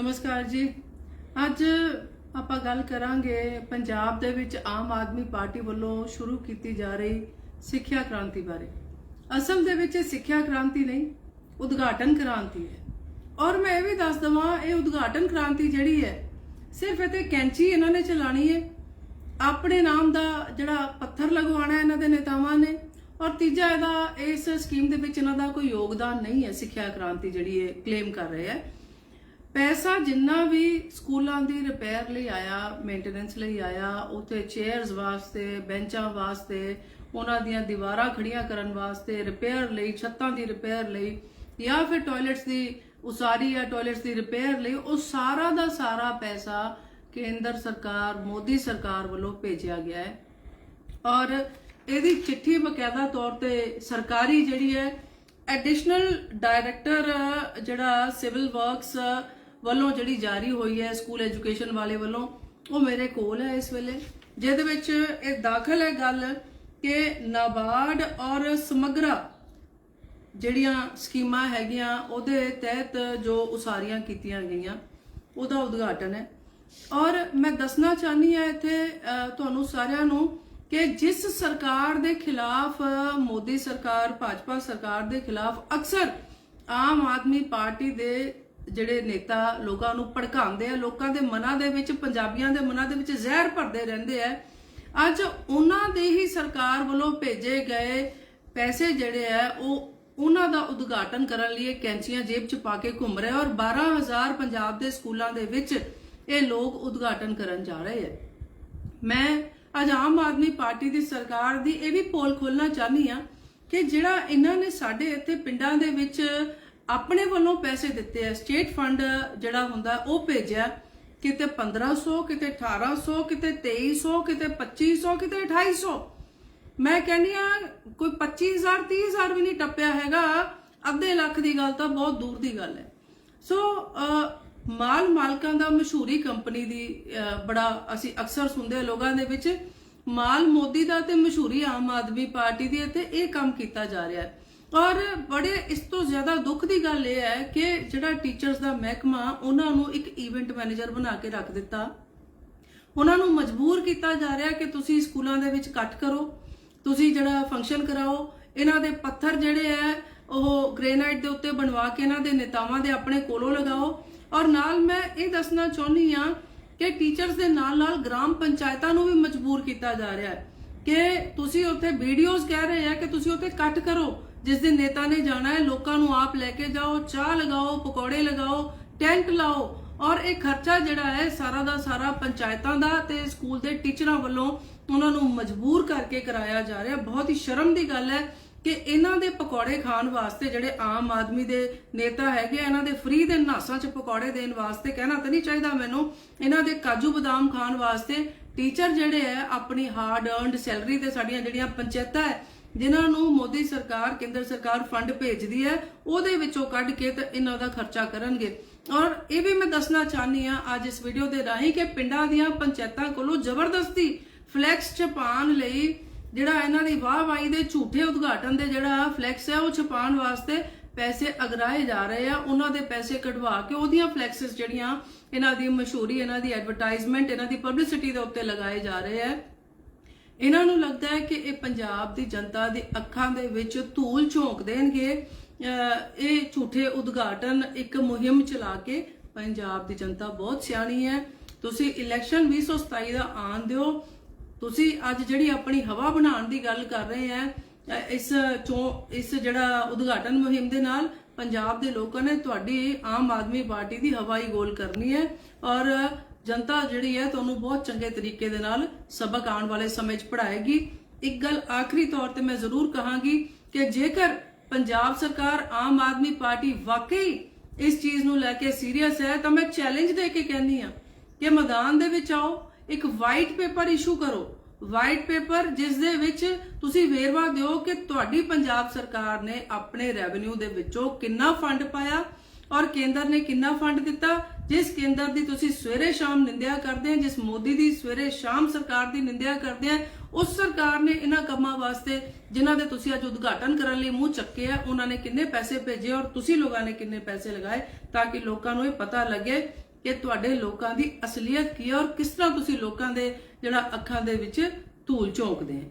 ਨਮਸਕਾਰ ਜੀ। ਅੱਜ ਆਪਾਂ ਗੱਲ ਕਰਾਂਗੇ ਪੰਜਾਬ ਦੇ ਵਿੱਚ ਆਮ ਆਦਮੀ ਪਾਰਟੀ ਵੱਲੋਂ ਸ਼ੁਰੂ ਕੀਤੀ ਜਾ ਰਹੀ ਸਿੱਖਿਆ ਕ੍ਰਾਂਤੀ ਬਾਰੇ। ਅਸਲ ਦੇ ਵਿੱਚ ਇਹ ਸਿੱਖਿਆ ਕ੍ਰਾਂਤੀ ਨਹੀਂ, ਉਦਘਾਟਨ ਕ੍ਰਾਂਤੀ ਹੈ। ਔਰ ਮੈਂ ਇਹ ਵੀ ਦੱਸ ਦਵਾਂ, ਇਹ ਉਦਘਾਟਨ ਕ੍ਰਾਂਤੀ ਜਿਹੜੀ ਹੈ, ਸਿਰਫ ਇਤੇ ਕੈਂਚੀ ਇਹਨਾਂ ਨੇ ਚਲਾਣੀ ਹੈ। ਆਪਣੇ ਨਾਮ ਦਾ ਜਿਹੜਾ ਪੱਥਰ ਲਗਵਾਉਣਾ ਇਹਨਾਂ ਦੇ ਨੇਤਾਵਾਂ ਨੇ, ਔਰ ਤੀਜਾ ਇਹਦਾ ਇਸ ਸਕੀਮ ਦੇ ਵਿੱਚ ਇਹਨਾਂ ਦਾ ਕੋਈ ਯੋਗਦਾਨ ਨਹੀਂ ਹੈ ਸਿੱਖਿਆ ਕ੍ਰਾਂਤੀ ਜਿਹੜੀ ਇਹ ਕਲੇਮ ਕਰ ਰਹੇ ਹੈ। ਪੈਸਾ ਜਿੰਨਾ ਵੀ ਸਕੂਲਾਂ ਦੀ ਰਿਪੇਅਰ ਲਈ ਆਇਆ ਮੇਨਟੇਨੈਂਸ ਲਈ ਆਇਆ, ਉੱਥੇ ਚੇਅਰਸ ਵਾਸਤੇ, ਬੈਂਚਾਂ ਵਾਸਤੇ, ਉਹਨਾਂ ਦੀਆਂ ਦੀਵਾਰਾਂ ਖੜੀਆਂ ਕਰਨ ਵਾਸਤੇ ਰਿਪੇਅਰ ਲਈ, ਛੱਤਾਂ ਦੀ ਰਿਪੇਅਰ ਲਈ, ਜਾਂ ਫਿਰ ਟਾਇਲਟਸ ਦੀ ਉਸਾਰੀ ਜਾਂ ਟਾਇਲਟਸ ਦੀ ਰਿਪੇਅਰ ਲਈ, ਉਹ ਸਾਰਾ ਦਾ ਸਾਰਾ ਪੈਸਾ ਕੇਂਦਰ ਸਰਕਾਰ, ਮੋਦੀ ਸਰਕਾਰ ਵੱਲੋਂ ਭੇਜਿਆ ਗਿਆ ਹੈ। ਔਰ ਇਹਦੀ ਚਿੱਠੀ ਬਕਾਇਦਾ ਤੌਰ ਤੇ ਸਰਕਾਰੀ ਜਿਹੜੀ ਹੈ ਐਡੀਸ਼ਨਲ ਡਾਇਰੈਕਟਰ ਜਿਹੜਾ ਸਿਵਲ ਵਰਕਸ ਵੱਲੋਂ ਜਿਹੜੀ ਜਾਰੀ ਹੋਈ ਹੈ ਸਕੂਲ ਐਜੂਕੇਸ਼ਨ ਵਾਲੇ ਵੱਲੋਂ, ਉਹ ਮੇਰੇ ਕੋਲ ਹੈ ਇਸ ਵੇਲੇ। ਜਿਹਦੇ ਵਿੱਚ ਇਹ ਦਾਖਲ ਹੈ ਗੱਲ ਕਿ ਨਾਬਾਰਡ ਔਰ ਸਮਗਰਾ ਜਿਹੜੀਆਂ ਸਕੀਮਾਂ ਹੈਗੀਆਂ, ਉਹਦੇ ਤਹਿਤ ਜੋ ਉਸਾਰੀਆਂ ਕੀਤੀਆਂ ਗਈਆਂ, ਉਹਦਾ ਉਦਘਾਟਨ ਹੈ। ਔਰ ਮੈਂ ਦੱਸਣਾ ਚਾਹਨੀ ਆ ਇੱਥੇ ਤੁਹਾਨੂੰ ਸਾਰਿਆਂ ਨੂੰ ਕਿ ਜਿਸ ਸਰਕਾਰ ਦੇ ਖਿਲਾਫ, ਮੋਦੀ ਸਰਕਾਰ, ਭਾਜਪਾ ਸਰਕਾਰ ਦੇ ਖਿਲਾਫ ਅਕਸਰ ਆਮ ਆਦਮੀ ਪਾਰਟੀ ਦੇ ਜਿਹੜੇ ਨੇਤਾ ਲੋਕਾਂ ਨੂੰ ਭੜਕਾਉਂਦੇ ਆ, ਲੋਕਾਂ ਦੇ ਮਨਾਂ ਦੇ ਵਿੱਚ, ਪੰਜਾਬੀਆਂ ਦੇ ਮਨਾਂ ਦੇ ਵਿੱਚ ਜ਼ਹਿਰ ਭਰਦੇ ਰਹਿੰਦੇ ਆ। ਅੱਜ ਉਹਨਾਂ ਦੇ ਹੀ ਸਰਕਾਰ ਵੱਲੋਂ ਭੇਜੇ ਗਏ ਪੈਸੇ ਜਿਹੜੇ ਆ, ਉਹ ਉਹਨਾਂ ਦਾ ਉਦਘਾਟਨ ਕਰਨ ਲਈ ਕੈਂਚੀਆਂ ਜੇਬ 'ਚ ਪਾ ਕੇ ਘੁੰਮ ਰਹੇ ਔਰ 12000 ਪੰਜਾਬ ਦੇ ਸਕੂਲਾਂ ਦੇ ਵਿੱਚ ਇਹ ਲੋਕ ਉਦਘਾਟਨ ਕਰਨ ਜਾ ਰਹੇ ਹੈ ਮੈਂ ਅੱਜ ਆਮ ਆਦਮੀ ਪਾਰਟੀ ਦੀ ਸਰਕਾਰ ਦੀ ਇਹ ਵੀ ਪੋਲ ਖੋਲਣਾ ਚਾਹਨੀ ਆ ਕਿ ਜਿਹੜਾ ਇਹਨਾਂ ਨੇ ਸਾਡੇ ਇੱਥੇ ਪਿੰਡਾਂ ਦੇ ਵਿੱਚ ਆਪਣੇ ਵੱਲੋਂ ਪੈਸੇ ਦਿੱਤੇ ਆ। ਸਟੇਟ ਫੰਡ ਜਿਹੜਾ ਹੁੰਦਾ, ਉਹ ਭੇਜਿਆ। ਕਿਤੇ 1500 ਕਿਤੇ 1800 ਕਿਤੇ 2300 ਕਿਤੇ 2500 ਕਿਤੇ 2800 ਮੈਂ ਕਹਿੰਦੀ ਆ, ਕੋਈ 25000 30000 ਵੀ ਨਹੀਂ ਟੱਪਿਆ ਹੈਗਾ। ਅੱਧੇ ਲੱਖ ਦੀ ਗੱਲ ਤਾਂ ਬਹੁਤ ਦੂਰ ਦੀ ਗੱਲ ਹੈ। ਸੋ ਮਾਲ ਮਾਲਕਾਂ ਦਾ ਮਸ਼ਹੂਰੀ ਕੰਪਨੀ ਦੀ ਬੜਾ ਅਸੀਂ ਅਕਸਰ ਸੁਣਦੇ ਹਾਂ ਲੋਕਾਂ ਦੇ ਵਿੱਚ, ਮਾਲ ਮੋਦੀ ਦਾ ਤੇ ਮਸ਼ਹੂਰੀ ਆਮ ਆਦਮੀ ਪਾਰਟੀ ਦੀ ਹੈ ਤੇ ਇਹ ਕੰਮ ਕੀਤਾ ਜਾ ਰਿਹਾ ਹੈ। ਔਰ ਬੜੇ ਇਸ ਤੋਂ ਜ਼ਿਆਦਾ ਦੁੱਖ ਦੀ ਗੱਲ ਇਹ ਹੈ ਕਿ ਜਿਹੜਾ ਟੀਚਰਸ ਦਾ ਮਹਿਕਮਾ, ਉਹਨਾਂ ਨੂੰ ਇੱਕ ਇਵੈਂਟ ਮੈਨੇਜਰ ਬਣਾ ਕੇ ਰੱਖ ਦਿੱਤਾ। ਉਹਨਾਂ ਨੂੰ ਮਜਬੂਰ ਕੀਤਾ ਜਾ ਰਿਹਾ ਕਿ ਤੁਸੀਂ ਸਕੂਲਾਂ ਦੇ ਵਿੱਚ ਕੱਟ ਕਰੋ, ਤੁਸੀਂ ਜਿਹੜਾ ਫੰਕਸ਼ਨ ਕਰਾਓ, ਇਹਨਾਂ ਦੇ ਪੱਥਰ ਜਿਹੜੇ ਆ ਉਹ ਗ੍ਰੇਨਾਈਟ ਦੇ ਉੱਤੇ ਬਣਵਾ ਕੇ ਇਹਨਾਂ ਦੇ ਨੇਤਾਵਾਂ ਦੇ ਆਪਣੇ ਕੋਲੋਂ ਲਗਾਓ। ਔਰ ਨਾਲ ਮੈਂ ਇਹ ਦੱਸਣਾ ਚਾਹੁੰਦੀ ਆ ਕਿ ਟੀਚਰਸ ਦੇ ਨਾਲ ਨਾਲ ਗ੍ਰਾਮ ਪੰਚਾਇਤਾਂ ਨੂੰ ਵੀ ਮਜਬੂਰ ਕੀਤਾ ਜਾ ਰਿਹਾ ਹੈ ਕਿ ਤੁਸੀਂ ਉੱਥੇ ਵੀਡੀਓਜ਼ ਕਹਿ ਰਹੇ ਆ ਕਿ ਤੁਸੀਂ ਉੱਥੇ ਕੱਟ ਕਰੋ। ਜਿਸ ਦਿਨ ਨੇਤਾ ਨੇ ਜਾਣਾ ਹੈ ਲੋਕਾਂ ਨੂੰ ਆਪ ਲੈ ਕੇ ਜਾਓ ਚਾਹ ਲਗਾਓ ਪਕੌੜੇ ਲਗਾਓ ਟੈਂਟ ਲਾਓ ਔਰ ਇਹ ਖਰਚਾ ਜਿਹੜਾ ਹੈ ਸਾਰਾ ਦਾ ਸਾਰਾ ਪੰਚਾਇਤਾਂ ਦਾ ਤੇ ਸਕੂਲ ਦੇ ਟੀਚਰਾਂ ਵੱਲੋਂ ਉਹਨਾਂ ਨੂੰ ਮਜਬੂਰ ਕਰਕੇ ਕਰਾਇਆ ਜਾ ਰਿਹਾ। ਬਹੁਤ ਹੀ ਸ਼ਰਮ ਦੀ ਗੱਲ ਹੈ ਕਿ ਇਹਨਾਂ ਦੇ ਪਕੌੜੇ ਖਾਣ ਵਾਸਤੇ ਜਿਹੜੇ ਆਮ ਆਦਮੀ ਦੇ ਨੇਤਾ ਹੈਗੇ ਆ, ਇਹਨਾਂ ਦੇ ਫ੍ਰੀ ਦੇ ਨਾਸਾਂ 'ਚ ਪਕੌੜੇ ਦੇਣ ਵਾਸਤੇ ਕਹਿਣਾ ਤਾਂ ਨਹੀਂ ਚਾਹੀਦਾ ਮੈਨੂੰ। ਇਹਨਾਂ ਦੇ ਕਾਜੂ ਬਦਾਮ ਖਾਣ ਵਾਸਤੇ ਟੀਚਰ ਜਿਹੜੇ ਆ ਆਪਣੀ ਹਾਰਡ ਅਰਨਡ ਸੈਲਰੀ ਤੇ ਸਾਡੀਆਂ ਜਿਹੜੀਆਂ ਪੰਚਾਇਤਾਂ ਹੈ ਜਿਨ੍ਹਾਂ ਨੂੰ ਮੋਦੀ ਸਰਕਾਰ, ਕੇਂਦਰ ਸਰਕਾਰ ਫੰਡ ਭੇਜਦੀ ਹੈ, ਉਹਦੇ ਵਿੱਚੋਂ ਕੱਢ ਕੇ ਤੇ ਇਹਨਾਂ ਦਾ ਖਰਚਾ ਕਰਨਗੇ। ਔਰ ਇਹ ਵੀ ਮੈਂ ਦੱਸਣਾ ਚਾਹਨੀ ਆ ਅੱਜ ਇਸ ਵੀਡੀਓ ਦੇ ਰਾਹੀਂ ਕਿ ਪਿੰਡਾਂ ਦੀਆਂ ਪੰਚਾਇਤਾਂ ਕੋਲੋਂ ਜ਼ਬਰਦਸਤੀ ਫਲੈਕਸ ਛਪਾਉਣ ਲਈ ਜਿਹੜਾ ਇਹਨਾਂ ਦੀ ਵਾਹਵਾਈ ਦੇ ਝੂਠੇ ਉਦਘਾਟਨ ਦੇ ਜਿਹੜਾ ਫਲੈਕਸ ਹੈ, ਉਹ ਛਪਾਉਣ ਵਾਸਤੇ ਪੈਸੇ ਅਗਰਾਏ ਜਾ ਰਹੇ ਆ। ਉਹਨਾਂ ਦੇ ਪੈਸੇ ਕਢਵਾ ਕੇ ਉਹਦੀਆਂ ਫਲੈਕਸਸ ਜਿਹੜੀਆਂ, ਇਹਨਾਂ ਦੀ ਮਸ਼ਹੂਰੀ, ਇਹਨਾਂ ਦੀ ਐਡਵਰਟਾਈਜ਼ਮੈਂਟ ਇਹਨਾਂ ਦੀ ਪਬਲਿਸਿਟੀ ਦੇ ਉੱਤੇ ਲਗਾਏ ਜਾ ਰਹੇ ਆ। ਇਹਨਾਂ ਨੂੰ ਲੱਗਦਾ ਹੈ ਕਿ ਇਹ ਪੰਜਾਬ ਦੀ ਜਨਤਾ ਦੀ ਅੱਖਾਂ ਦੇ ਵਿੱਚ ਧੂਲ ਝੋਂਕ ਦੇਣਗੇ। ਇਹ ਝੂਠੇ ਉਦਘਾਟਨ ਇੱਕ ਮੁਹਿੰਮ ਚਲਾ ਕੇ ਪੰਜਾਬ ਦੀ ਜਨਤਾ ਬਹੁਤ ਸਿਆਣੀ ਹੈ। ਤੁਸੀਂ ਇਲੈਕਸ਼ਨ 2027 ਦਾ ਆਣ ਦਿਓ। ਤੁਸੀਂ ਅੱਜ ਜਿਹੜੀ ਆਪਣੀ ਹਵਾ ਬਣਾਉਣ ਦੀ ਗੱਲ ਕਰ ਰਹੇ ਆ ਇਸ ਚੋਂ ਇਸ ਜਿਹੜਾ ਉਦਘਾਟਨ ਮੁਹਿੰਮ ਦੇ ਨਾਲ ਪੰਜਾਬ ਦੇ ਲੋਕਾਂ ਨੇ ਤੁਹਾਡੀ ਆਮ ਆਦਮੀ ਪਾਰਟੀ ਦੀ ਹਵਾਈ ਗੋਲ ਕਰਨੀ ਹੈ। ਔਰ ਜਨਤਾ ਜਿਹੜੀ ਹੈ ਤੁਹਾਨੂੰ ਬਹੁਤ ਚੰਗੇ ਤਰੀਕੇ ਦੇ ਨਾਲ ਸਬਕ ਆਉਣ ਵਾਲੇ ਸਮੇਂ 'ਚ ਪੜ੍ਹਾਏਗੀ। ਇੱਕ ਗੱਲ ਆਖਰੀ ਤੌਰ ਤੇ ਮੈਂ ਜ਼ਰੂਰ ਕਹਾਂਗੀ ਕਿ ਜੇਕਰ ਪੰਜਾਬ ਸਰਕਾਰ ਆਮ ਆਦਮੀ ਪਾਰਟੀ ਵਾਕਈ ਇਸ ਚੀਜ਼ ਨੂੰ ਲੈ ਕੇ ਸੀਰੀਅਸ ਹੈ, ਤਾਂ ਮੈਂ ਚੈਲੰਜ ਦੇ ਕੇ ਕਹਿੰਦੀ ਆ ਕਿ ਮੈਦਾਨ ਦੇ ਵਿੱਚ ਆਓ, ਇੱਕ ਵਾਈਟ ਪੇਪਰ ਇਸ਼ੂ ਕਰੋ। ਵਾਈਟ ਪੇਪਰ ਜਿਸ ਦੇ ਵਿੱਚ ਤੁਸੀਂ ਵੇਰਵਾ ਦਿਓ ਕਿ ਤੁਹਾਡੀ ਪੰਜਾਬ ਸਰਕਾਰ ਨੇ ਆਪਣੇ ਰੈਵਨਿਊ ਦੇ ਵਿੱਚੋਂ ਕਿੰਨਾ ਫੰਡ ਪਾਇਆ ਔਰ ਕੇਂਦਰ ਨੇ ਕਿੰਨਾ ਫੰਡ ਦਿੱਤਾ? ਜਿਸ ਕੇਂਦਰ ਦੀ ਤੁਸੀਂ ਸਵੇਰੇ ਸ਼ਾਮ ਨਿੰਦਿਆ ਕਰਦੇ ਆ, ਜਿਸ ਮੋਦੀ ਦੀ ਸਵੇਰੇ ਸ਼ਾਮ ਸਰਕਾਰ ਦੀ ਨਿੰਦਿਆ ਕਰਦੇ ਆ, ਉਸ ਸਰਕਾਰ ਨੇ ਇਹਨਾਂ ਕੰਮਾਂ ਵਾਸਤੇ ਜਿਨ੍ਹਾਂ ਦੇ ਤੁਸੀਂ ਅੱਜ ਉਦਘਾਟਨ ਕਰਨ ਲਈ ਮੂੰਹ ਚੱਕੇ ਆ, ਉਹਨਾਂ ਨੇ ਕਿੰਨੇ ਪੈਸੇ ਭੇਜੇ ਔਰ ਤੁਸੀਂ ਲੋਕਾਂ ਨੇ ਕਿੰਨੇ ਪੈਸੇ ਲਗਾਏ ਤਾਂ ਕਿ ਲੋਕਾਂ ਨੂੰ ਇਹ ਪਤਾ ਲੱਗੇ ਕਿ ਤੁਹਾਡੇ ਲੋਕਾਂ ਦੀ ਅਸਲੀਅਤ ਕੀ ਹੈ ਔਰ ਕਿਸ ਤਰ੍ਹਾਂ ਤੁਸੀਂ ਲੋਕਾਂ ਦੇ ਜਿਹੜਾ ਅੱਖਾਂ ਦੇ ਵਿੱਚ ਧੂਲ ਝੋਂਕਦੇ ਹੈ